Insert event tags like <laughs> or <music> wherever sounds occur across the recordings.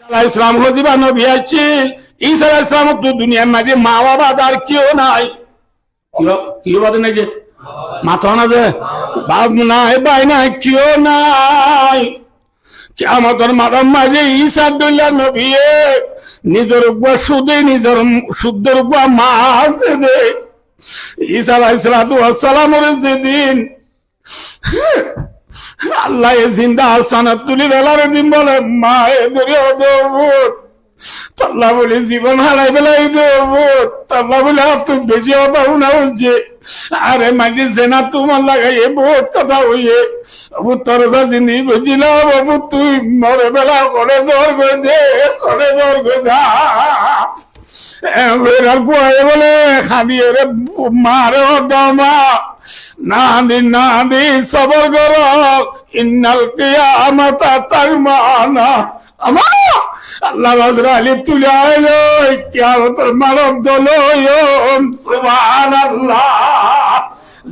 ইসলাম হজিবা নবী আছিল ঈসা ইসলাম তো দুনিয়ার মাঝে মা বাবা আর কেউ নাই। কেউ- বাদে নাই যে? মাথা না যে? বাপ নাই, ভাই নাই, কেউ নাই। আমাদের মারাম মাঝে ঈসা দুল্লা নবী নিজের উপর সুদে, নিজের শুদ্ধের উপর মা আছে দে ঈসা আলাইসালামের যেদিন আল্লাহ এ জিন্দা আসানা তুলি বেলারে দিন বলে, মা এদের দেবুত তাল্লা বলে, জীবন হারাই বেলাই দেবুত তাল্লা বলে তুই বেশি কথা শোনা হচ্ছে আরে মাঝে জেনা তোমার লাগাই এ বহুত কথা হইয়ে। বাবু তোর জিন্দি বুঝিলাম বাবু তুই মরে বেলা করে দর দে করে দর দা এবার বলে খাবি রে মারে দমা না দি না দি সবর কর, ইন্নাল কিয়ামাতা তারমানা। আমা! আল্লাহ বাজরা আলী তুলে আইলো কিয়ামতের মানব দল সুবহানাল্লাহ।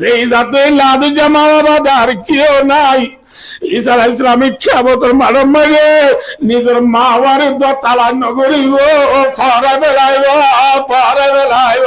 যেই লাদু জামা কেউ নাই। ইসলামিক মানব নিজের মা বেলাইব বেলাইব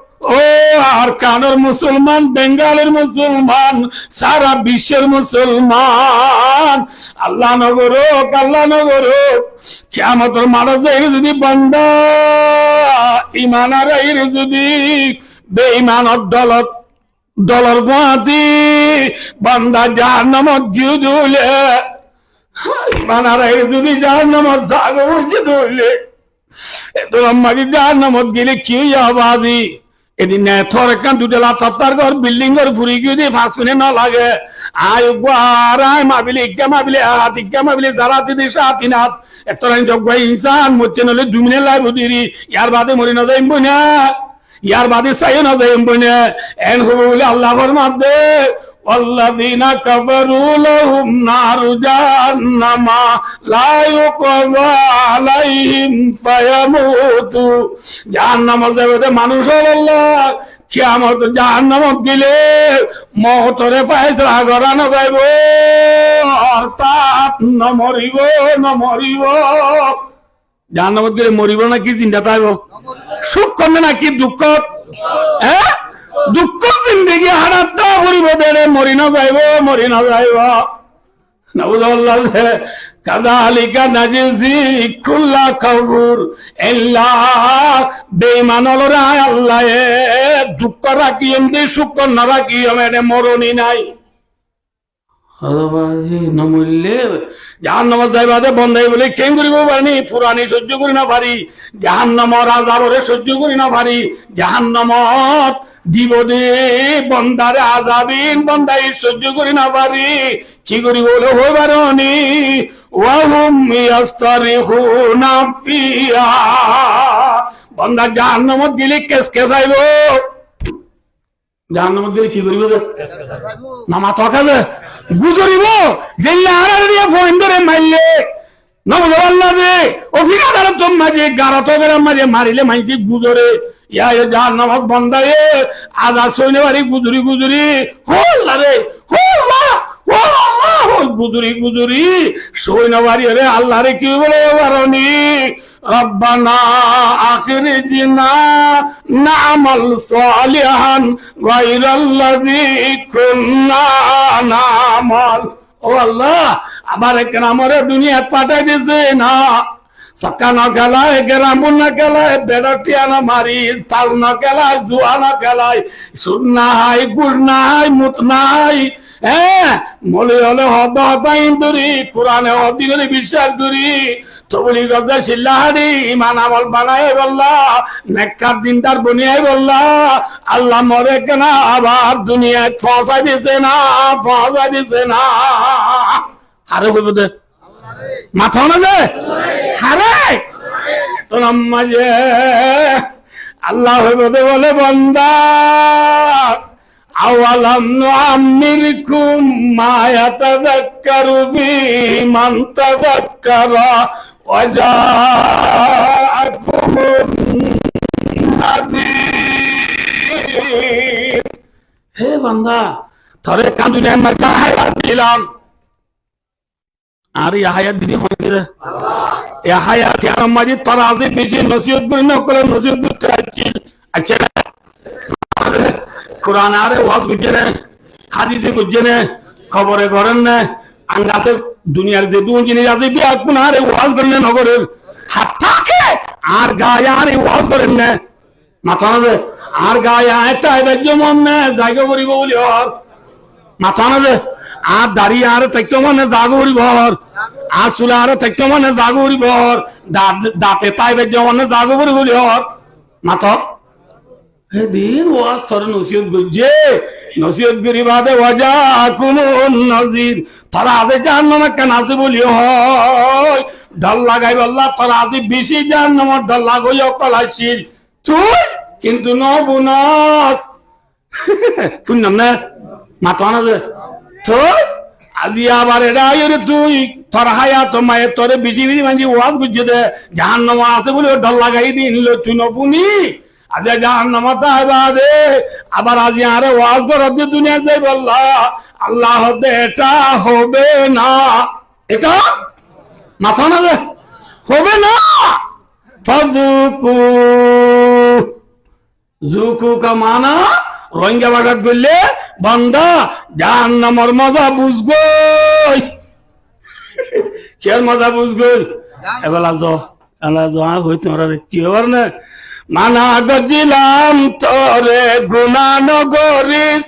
ও, আর কানের মুসলমান, বেঙ্গালের মুসলমান, সারা বিশ্বের মুসলমান। আল্লাহ নগর আল্লাহ নগর কেমতর মারা যায় যদি বান্দা ইমান আর যদি বেঈমানত দলত, দলর ফাঁতি বান্দা যার নামত জুদুলে ইমান আর যদি যার নামত জাগ বলছে ধরলে এত মারি যার নামত গেলে কি আবাদি এদিন থর কান দুটেলা তত্তার ঘর বিল্ডিং ঘর ফুরি গিয়ে দিয়ে ফাঁস শুনে না লাগে আয় গোয়ার আয় মাবিলে ইজ্ঞা মাবিলে হাত ইজ্ঞা মাবিলে যারা দিদি সাথী নাথ এত রাইন জগ ভাই ইনসান মরতে নলে দুমিনে লাই বুদিরি ইয়ার বাদে মরি না যাইম বই না ইয়ার বাদে চাই না যাইম বই না এন হবো বলে আল্লাহ ফরমাত দে والذين كفروا لهم نار جهنم لا يقضى عليهم ফায়ামুতু জাহান্নামে যাবে মানুষ আল্লাহ। জাহান্নামত দিলে মরিব, না কি চিন্তা তাইব? সুখ কমে না কি দুঃখ হ্যাঁ দুঃখ জিন্দগি হারাত মরিব দেড়ে মরি না যাইব, মরি না যাইব। না বুঝল্লা কাদালিকা নাজিজি খুল্লা খবর এল্লা বেঈমানলরা আল্লাহ, দুঃখ রাখি এমনি, সুখ না রাখি এনে মরণই নাই। নমূল্যে জাহান নামাজ যাইবাদে বন্ধাই বলে কেন করিব পারি ফুরানি সহ্য করি না পারি জাহান আজাবরে সহ্য করি না পারি জাহান নামত দিব দে বন্দারে আজাবিন বন্দাই সহ্য করি না পারি কি করি বলে হই পারি ওয়াহুম ইয়াস্তারিহুনা ফিয়া বন্দা জাহান নামত গেলে কেস কেসাইব জাহান নামত গেলে কি করিব রে? না মাথা খাবে গুজরিব যে আর ফোন ধরে মারলে নবজওয়াল্লা যে অফিস আদালত তো মাঝে, গারত বেড়া মাঝে মারিলে মাইছি গুজরে। ইয়া ইয়া জাহান নামত বন্দায়ে, আদা সইনে বাড়ি গুজরি। গুজরি হোল্লা রে হোল্লা ওই গুজরি গুজরি সইনা বাড়ি রে আল্লাহ রে কি বলে বারণি ربنا أخرجنا نعمل صالحا غير الذي كنا نعمل ও আল্লাহ আবার এখানে আমার দুনিয়া পাঠাই দিয়েছে না সক্কা না খেলায় গ্রামুন না খেলায় বেড়াটিয়া না মারি তাল না খেলায় জুয়া না খেলায় সুদ নাই গুড় নাই মুত নাই হ্যাঁ হলে বিশ্বাস ইমান আমল বনিয়াই আল্লাহ মরে কেনা, আবার দুনিয়ায় ফসাই দিছে না ফসাই দিছে না। হারে হইব দে। মাথা না হারে? তো আল্লাহ বলে বন্দা। আওয়ালাম আমিরকুম মায়া তাদাক্কারু বি মান তাদাক্কারা ওয়াজাআকুম নাযীর হে বান্দা তরে কান্দুনে মাকা হায়াত দিলাম। আর দিদি রে? মাঝে বেশি নসিহত করে না করে নসিহত আচ্ছা কোরআন আরে ওয়াজ বুঝছে না, হাদিসে বুঝছে না, খবরে করেন না আঙ্গাসে দুনিয়ার যে দু জিনিস আছে, বিয়া কোন আরে ওয়াজ করেন না নগরের। হাত থাকে, আর গায়ে আরে ওয়াজ করেন না। মাথা না আর গায়ে আয়টা এবার যেমন না জায়গা করিব বলি হর। মাথা না যে, আর দাঁড়িয়ে আর থাকতে মানে জাগো করিবর আর চুলা আর থাকতে মানে জাগো করিবর দাঁতে তাই বের মানে জাগো করি বলি হর। মাথা দিন ওয়াজ তোর নসিহত গুজে নসিহত গরি বাদে ওয়াজা কোন নজির তোরা আদে জাহান্নামে কেন আছে বলি হয়? ডল লাগাই বললা তোরা আদে বেশি জাহান্নামের ডল লাগাই অকল তুই কিন্তু ন বুনাস <laughs> শুনলাম না? মাথা না যে। তুই আজি আবার এটা আইরে তুই, তোর হায়া তো মায়ের তোরে বেশি বেশি মানে ওয়াজ গুজে দে। জাহান্নামা আছে বলে ডল লাগাই দিন তুই নপুনি আজকে জাহান্নামা তাই বাদে আবার আজি আরে ওয়াজ করার যে দুনিয়া যাই বললা আল্লাহ হতে এটা হবে না। এটা? মাথা না হবে না। ফাদুকু জুকু কা মানা? রোহিঙ্গা বাগাত করলে বান্দা জাহান্নামর মজা বুঝগো কের মজা বুঝগো এবার আজ আজ হই তোমরা কি হবার না? মানা গজিলাম তরে গুনা নগরিস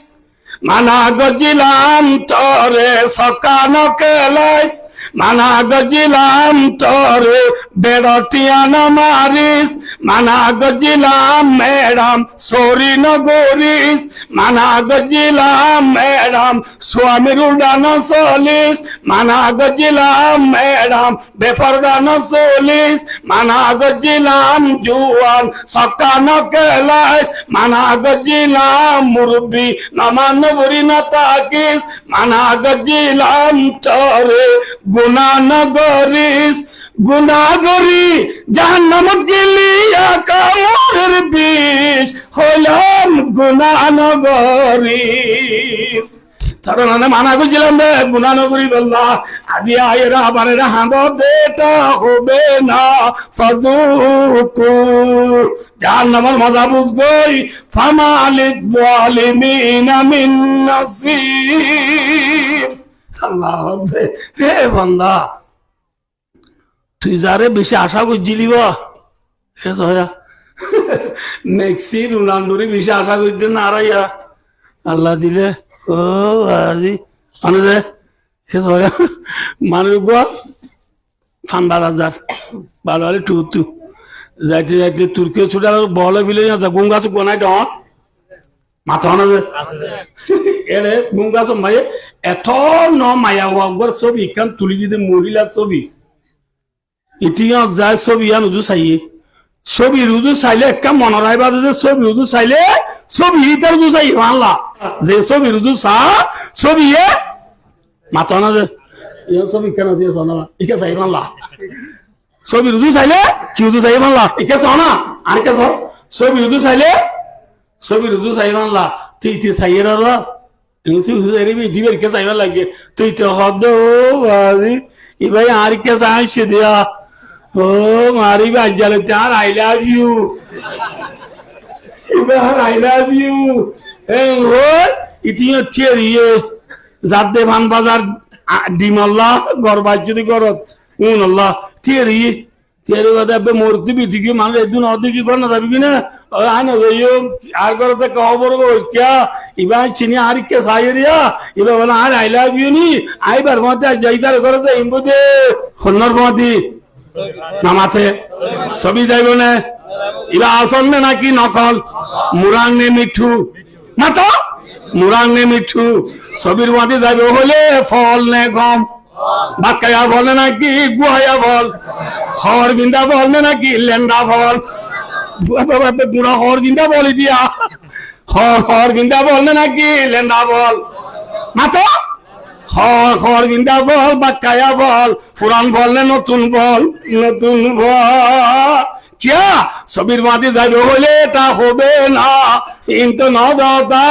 মানা গজিলাম তরে সকান কেলাইস মানা গজিলাম তরে বেড়টিয়ান মারিস। মানা গজিলাম, ম্যাডাম সরি নগরিস মানা গজিলাম ম্যাডাম স্বামীর উড়ান চলিস মানা গজিলাম ম্যাডাম বেপরদান চলিস মানা গজিলাম জুয়ান, সকান কেলাইস মানা গজিলাম মুরব্বী নমান বরি না তাকিস মানা গজিলাম তরে গুনা নগরিস গুনাগরি জাহান্নামত গেলিয়া কামরের বিষ। হলাম মানে করছিলাম দে গুনানগরি বললা আদি আয়েরা আবার হাঁদ দেটা হবে না ফাদুকু জাহান্নামের মজা বুঝগই, ফামালিক মিন নাসির। আল্লাহ হে বান্দা, তুই যারে বেশি আশা করছিলি বা হে সয়া। মেক্সি রোনাল্ডোরে বেশি আশা করতে না আরাইয়া আল্লাহ দিলে ও আজি যে সে মানুষ গো ঠান্ডা রাজার ভালো ভালো টু যাইতে যাইতে তুর্কিও ছুটে বলে বিলে না বানাই দহ মাথা যে এরে চুক মায়ে এত ন মায়া ওয়াগর ছবি ইখান তুলি দিতে মহিলার ছবি ইতিহাস যায় ছবি উজু চাইয়ে ছবি রুজু চাইলে একটা মনে রাখবা যে ছবি রুজু চাইলে ছবি ইতার রুজু চাই মানলা যে ছবি রুজু চা, ছবি এ মাথা না যে ছবি কেন আছে শোনা ইকে চাই মানলা ছবি রুজু চাইলে কি রুজু চাই মানলা ইকে চাও না আর কে চাও। ছবি রুজু চাইলে, ছবি রুজু চাই মানলা তুই তুই চাইয়ে র দিবের কে চাইবার লাগে। তুই তো হদ বাজি ই ভাই আর কে চাইছে দিয়া। ও, মারি বাজ্জালে চার আই লাভ ইউ এবার আই লাভ ইউ এই ও, ইতিও থিয়ে যাতে ভান বাজার ডিমাল্লা গর বাজ্যদি গরত উন আল্লাহ থিয়ে থিয়ে বাদে আবে মূর্তি বিটি কি মানে এদিন অদি কি কর না যাবি কি না? আনা যাইও। আর করতে খবর গো ক্যা? ইবার চিনি আর কে সাইরিয়া ইবার বলে, আর আই লাভ ইউ নি। আইবার মতে যাইতার করে ইমবদে খন্নর মতি নামাতে ছবি যাইব না? এরা আসল নে নাকি নকল? মুরাং নে মিঠু। না তো? মুরাং নে মিঠু। ছবির মাটি যাইব হলে ফল নে গম। বাক্কায়া বলে নাকি গুহায়া বল খড় বিন্দা বল নে নাকি লেন্ডা ফল? গুড়া খড় বিন্দা বলে দিয়া। খড় খড় বিন্দা বল নে নাকি লেন্ডা বল না তো? খড় গিন্দা বল, বাক্কায়া বল পুরান বল নতুন বল নতুন বল। কিয়া ছবির মাঝে যাবে বলে এটা হবে না। কিন্তু ন দাদা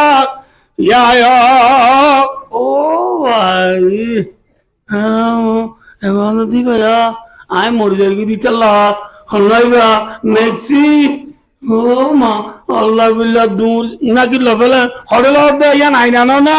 ইয়া আয় মরিদের কি দিতে হল্লাইবা ও মা, আল্লাহ দূর। নাকি লফেলে খড়ে লদ দে ইয়া নাই না।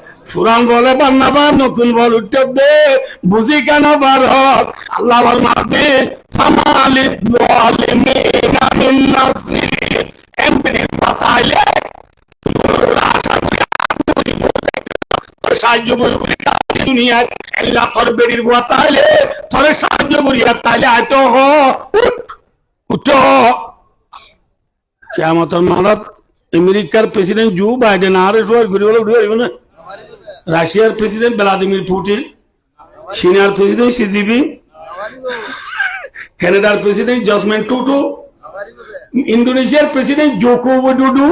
পুরান বলে বান্না বা নতুন বল উঠতে দে বুঝি কেন বার আল্লাহ মারবে নাসির এমনি ফাতাইলে সাহায্য করে বলি দুনিয়ায় আল্লাহ তোর বুয়া তাহলে তোর সাহায্য তাহলে আয়তো হ। উঠ, উঠো। কেমতর মানত আমেরিকার প্রেসিডেন্ট জো বাইডেন আর সবাই ঘুরে বলে উঠে না? রাশিয়ার প্রেসিডেন্ট ভ্লাদিমির পুটিন চীনার প্রেসিডেন্ট সি জিপিং কানাডার প্রেসিডেন্ট জসমেন টুটু ইন্দোনেশিয়ার প্রেসিডেন্ট জোকো ডুডু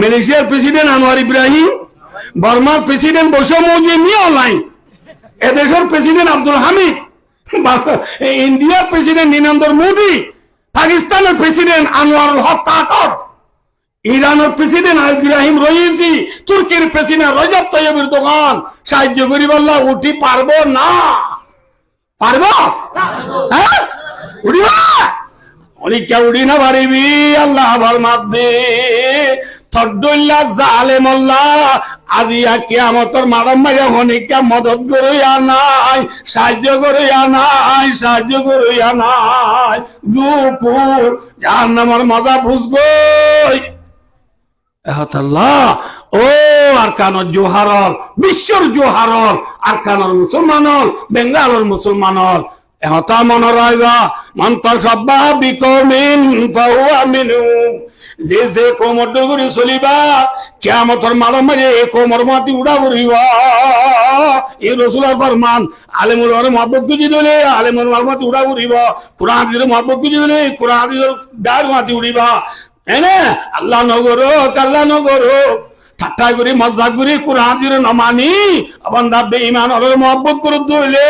মালয়েশিয়ার প্রেসিডেন্ট আনোয়ার ইব্রাহিম বর্মার প্রেসিডেন্ট বৈষম্য মিয়া অনলাইন এদেশের প্রেসিডেন্ট আব্দুল হামিদ ইন্ডিয়ার প্রেসিডেন্ট নিনন্দর মোদী পাকিস্তানের প্রেসিডেন্ট আনোয়ার হক কাকর ইরানের প্রেসিডেন্ট ইব্রাহিম রয়েছি, তুর্কির প্রেসিডেন্ট রজব তৈয়বের দোকান সাহায্য করি বললা, উঠি পারব না। পারব? হ্যাঁ? উড়িবা অনেকটা উড়ি না পারিবি? আল্লাহ আবার মাপ দে। থড্ডুল্লা জালেমল্লা আজিয়া কিয়ামতর মারাম মারিয়া হনিকা মদত করিয়া নাই, সাহায্য করিয়া নাই, সাহায্য করিয়া নাই। দুপুর জাহান্নামের মজা বুঝগই এহতাল্লাহ ও আর কানর জোহারল, বিশ্বর জোহারল আর কানর মুসলমানল, বেঙ্গালর মুসলমানল। এহতা মন রাইবা মন্তর সব্বা বিকমিন ফাহুয়া মিনু যে যে কোমর ডগুরি চলিবা, কিয়ামতর মারম মাঝে এ কোমর মাটি উড়া উড়িবা। এই রসুলার ফরমান, আলেমুল ওরে মহব্বত গুজি দিলে আলেমুল মারমাতি উড়া উড়িবা। কোরআন মহব্বত গুজি দিলে কোরআন ডার মাটি উড়িবা। আল্লাহ নগর আল্লাহ নগর। ঠাট্টা করি মজা করি, কোরআন দিলে নমানি বান্দা বেঈমান মহব্বত করে দইলে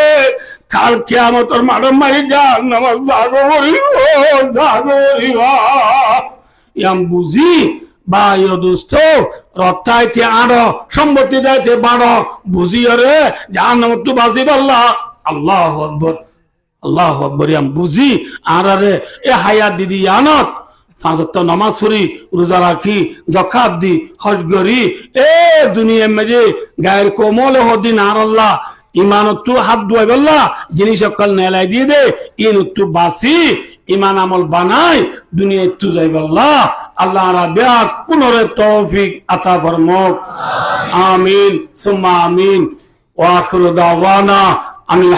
কাল কিয়ামতর মারম মারি যান। ইয়াম বুঝি বা ইয় দোস্ত রত্তাইতে আড় সম্পত্তি দাইতে বাড় বুঝি রে জান তো বাজি আল্লাহ আল্লাহ আল্লাহ বুঝি। আর এ হায়া দিদি আনত পাঁচত্ব নামাজ রোজা রাখি জকাত দি, হজ এ দুনিয়া মেজে গায়ের কোমল হদিন আর আল্লাহ হাত দুয়াই বললা, জিনিস অকল নেলাই দিয়ে দে বাসি ইমান আমল বানাই, দুনিয়া যাই বললা। আল্লাহ রাবিয়া পুনরে তৌফিক আতা ফরমক। আমিন, সুম্মা আমিন। ওয়া আখিরু দাওয়ানা আনিল